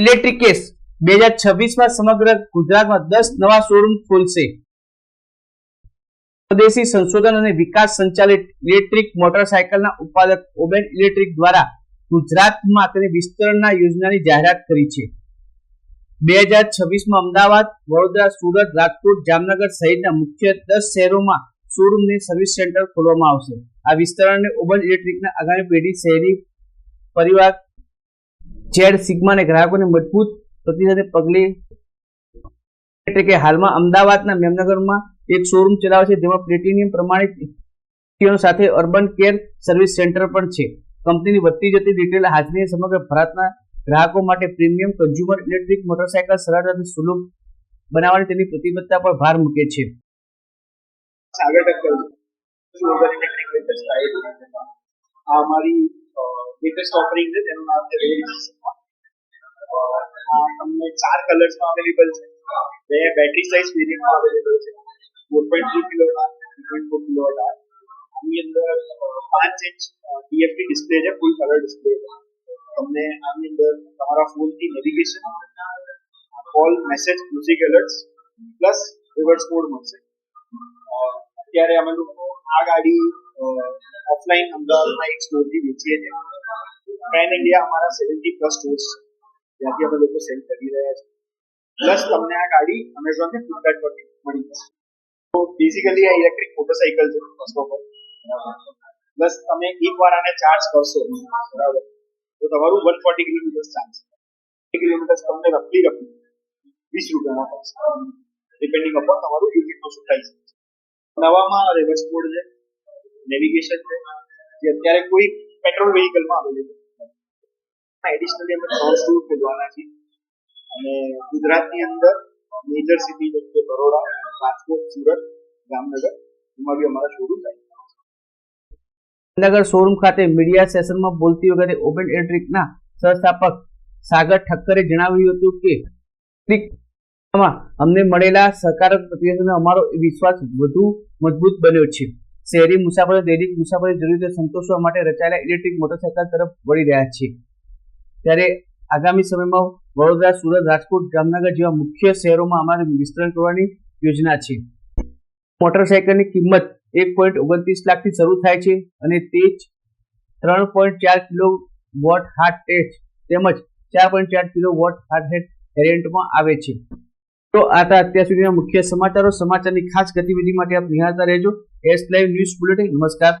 Electric case બે હજાર છવ્વીસમાં સમગ્ર ગુજરાતમાં દસ નવા શોરૂમ ખોલશે. સ્વદેશી સંશોધન અને વિકાસ સંચાલિત ઇલેક્ટ્રિક મોટરસાયકલના ઉત્પાદક ઓબેન ઇલેક્ટ્રિક દ્વારા ગુજરાતમાં તેની વિસ્તરણના યોજનાની જાહેરાત કરી છે. બે હજાર છવ્વીસમાં અમદાવાદ, વડોદરા, સુરત, રાજકોટ, જામનગર સહિતના મુખ્ય દસ શહેરોમાં શોરૂમની સર્વિસ સેન્ટર ખોલવામાં આવશે. આ વિસ્તરણને ઓબન ઇલેક્ટ્રિકના આગામી પેઢી શહેરી પરિવાર જેડ સિગ્માને ગ્રાહકોને મજબૂત પ્રતિસાદને પગલે એટલે કે હાલમાં અમદાવાદના મેમનગરમાં એક શોરૂમ ચલાવે છે, જેમાં પ્લેટિનિયમ પ્રમાણિત સાથે અર્બન કેર સર્વિસ સેન્ટર પણ છે. કંપનીની વધતી જતી ડિટેલ હાજરી સમગ્ર ભારતના ગ્રાહકો માટે પ્રીમિયમ કન્ઝ્યુમર ઇલેક્ટ્રિક મોટરસાયકલ સરળતાથી સુલભ બનાવવાની તેની પ્રતિબદ્ધતા પર ભાર મૂકે છે. આ અમારી લેટેસ્ટ ઓફરિંગ છે, તેનું નામ છે તમને ચાર કલર્સમાં અવેલેબલ છે બે બેટરી સાઇઝ વેરિયન્ટમાં અવેલેબલ છે four point three kilo three point four kilo આની અંદર પાંચ ઇંચ ટીએફટી ડિસ્પ્લે છે ફૂલ કલર ડિસ્પ્લે છે તમને આની અંદર તમારા ફોનથી navigation call message music alerts plus reverse mode મળશે અ, અત્યારે અમે લોકો આ ગાડી ઓફલાઈન અમદાવાદમાં એક સ્ટોરથી વેચીએ છીએ પેન ઇન્ડિયા અમારા સેવન્ટી પ્લસ સ્ટોર્સ છે ત્યાંથી અમે લોકો સેલ કરી રહ્યા છીએ. પ્લસ તમને આ ગાડી અમેઝોન ને ફ્લિપકાર્ટ પરથી મળી જશે. તો બેઝિકલી આ ઇલેક્ટ્રિક મોટરસાઇકલ છે રસ્તો પર. પ્લસ તમે એક વાર આને ચાર્જ કરશો. બરાબર. તો તમારું one forty kilometre charge kilometre તમને રફલી રફલી વીસ રૂપિયાના પડશે. ડિપેન્ડિંગ અપોન તમારું યુનિટનો શું પ્રાઇસ છે નવામાં રિવર્સ મોડ છે. નેવિગેશન છે. જે અત્યારે કોઈ પેટ્રોલ વ્હીકલમાં અવેલેબલ એડિશનલી અમે ત્રણ સ્ટોર ખોલવાના છીએ અને ગુજરાતની અંદર મેજર સિટી જેમ કે બરોડા, રાજકોટ, સુરત, જામનગર, એમાં બી અમારા શોરૂમ જામનગર શોરૂમ ખાતે મીડિયા સેશનમાં બોલતી વખતે ઓપન ઇલેક્ટ્રિકના સહસ્થાપક સાગર ઠક્કરે જણાવ્યું હતું કે અમને મળેલા સહકારક પ્રતિસાદનો અમારો વિશ્વાસ વધુ મજબૂત બન્યો છે. શહેરી મુસાફરો, દૈનિક મુસાફરી જરૂરિયાતો સંતોષવા માટે રચાયેલા ઇલેક્ટ્રિક મોટરસાયકલ તરફ વળી રહ્યા છે. ત્યારે આગામી સમયમાં વડોદરા, સુરત, રાજકોટ, જામનગર જેવા મુખ્ય શહેરોમાં અમારે વિસ્તરણ કરવાની યોજના છે. મોટરસાયકલની કિંમત એક પોઈન્ટ ઓગણત્રીસ લાખથી શરૂ થાય છે અને તે જ ત્રણ પોઈન્ટ ચાર કિલો વોટ હાર્ટ ટેસ્ટ તેમજ ચાર પોઈન્ટ ચાર કિલો વોટ હાર્ટ હેટ વેરિયન્ટમાં આવે છે. તો આ હતા અત્યાર સુધીના મુખ્ય સમાચારો. સમાચારની ખાસ ગતિવિધિ માટે આપ નિહાળતા રહેજો. એસ લાઈવ ન્યૂઝ બુલેટિન નમસ્કાર.